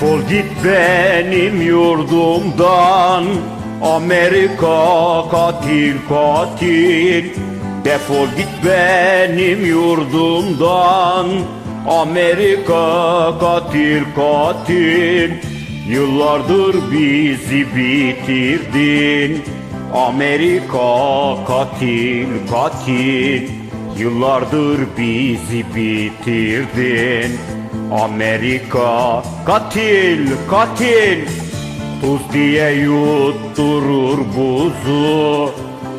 Defol git benim yurdumdan Amerika katil katil. Defol git benim yurdumdan Amerika katil katil. Yıllardır bizi bitirdin Amerika katil katil. Yıllardır bizi bitirdin Amerika katil katil. Tuz diye yutturur buzu.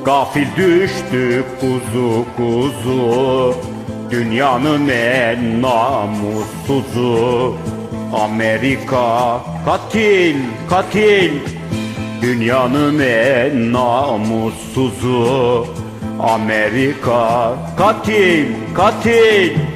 Gafil düştük kuzu kuzu. Dünyanın en namussuzu Amerika katil katil. Dünyanın en namussuzu Amerika katil katil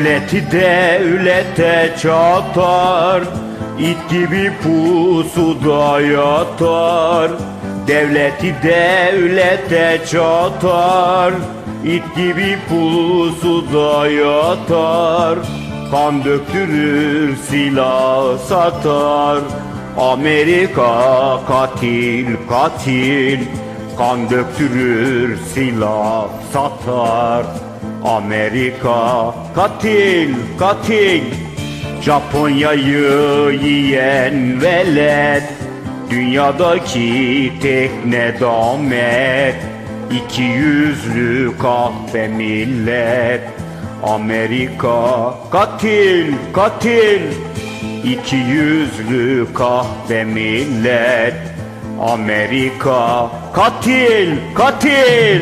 Devleti devlete çatar. İt gibi pusuda yatar. Devleti devlete çatar. İt gibi pusuda yatar. Kan döktürür silah satar. Amerika katil katil. Kan döktürür silah satar Amerika katil katil. Japonya'yı yiyen velet. Dünyadaki tek nedamet İki yüzlü kahpe millet. Amerika katil katil. İki yüzlü kahpe millet. Amerika katil katil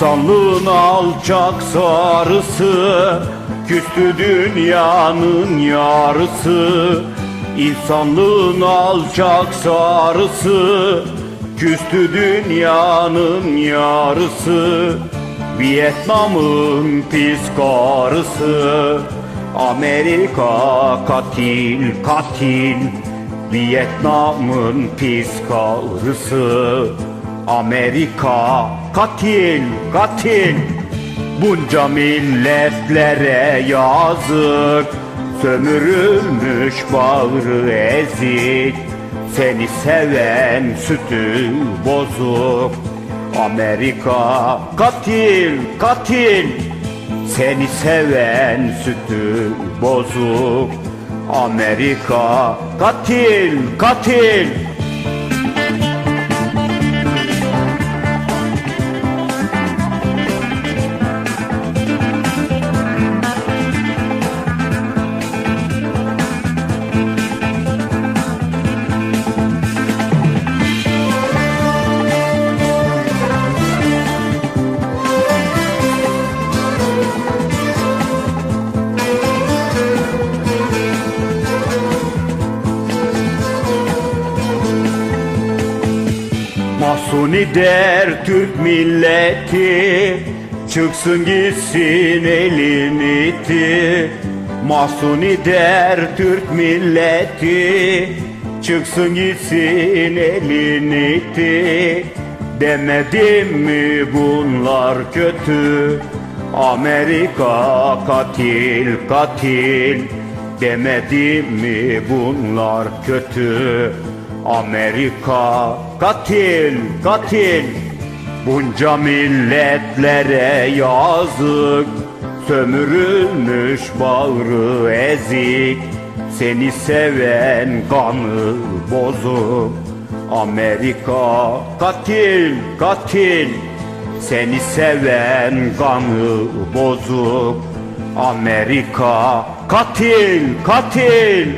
İnsanlığın alçak sarısı Küstü dünyanın yarısı. İnsanlığın alçak sarısı Küstü dünyanın yarısı. Vietnam'ın pis karısı Amerika katil katil. Vietnam'ın pis karısı Amerika katil katil. Bunca milletlere yazık. Sömürülmüş bağrı ezik. Seni seven sütü bozuk. Amerika katil katil. Seni seven sütü bozuk. Amerika katil katil Mahsuni der Türk milleti Çıksın gitsin elin iti. Mahsuni der Türk milleti Çıksın gitsin elin iti. Demedim mi bunlar kötü? Amerika katil katil. Demedim mi bunlar kötü Amerika katil katil. Bunca milletlere yazık. Sömürülmüş bağrı ezik. Seni seven kanı bozuk. Amerika katil katil. Seni seven kanı bozuk. Amerika katil katil